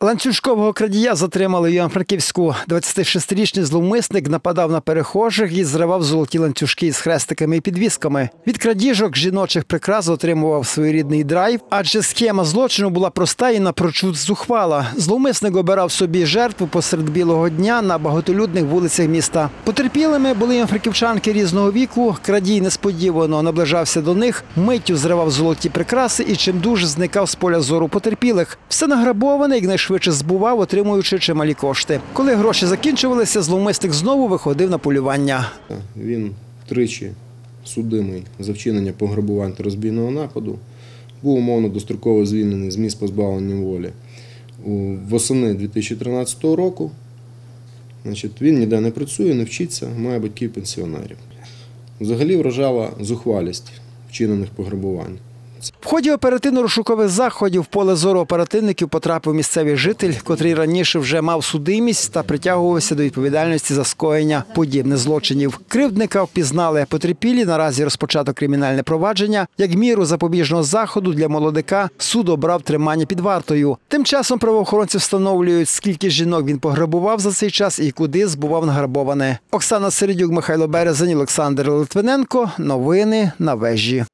Ланцюжкового крадія затримали в Івано-Франківську. 26-річний зловмисник нападав на перехожих і зривав золоті ланцюжки із хрестиками і підвісками. Від крадіжок жіночих прикрас отримував своєрідний драйв, адже схема злочину була проста і напрочуд зухвала. Зловмисник обирав собі жертву посеред білого дня на багатолюдних вулицях міста. Потерпілими були івано-франківчанки різного віку. Крадій несподівано наближався до них, миттю зривав золоті прикраси і чимдуж зникав з поля зору потерпілих. Все награбоване якнайшвидше збував, отримуючи чималі кошти. Коли гроші закінчувалися, зловмисник знову виходив на полювання. Він тричі судимий за вчинення пограбувань та розбійного нападу. Був умовно достроково звільнений з місць позбавлення волі восени 2013 року. Значить, він ніде не працює, не вчиться, має батьків пенсіонерів. Взагалі вражала зухвалість вчинених пограбувань. В ході оперативно-розшукових заходів в поле зору оперативників потрапив місцевий житель, котрий раніше вже мав судимість та притягувався до відповідальності за скоєння подібних злочинів. Кривдника впізнали потерпілі. Наразі розпочато кримінальне провадження. Як міру запобіжного заходу для молодика суд обрав тримання під вартою. Тим часом правоохоронці встановлюють, скільки жінок він пограбував за цей час і куди збував награбоване. Оксана Середюк, Михайло Березень, Олександр Литвиненко. Новини на вежі.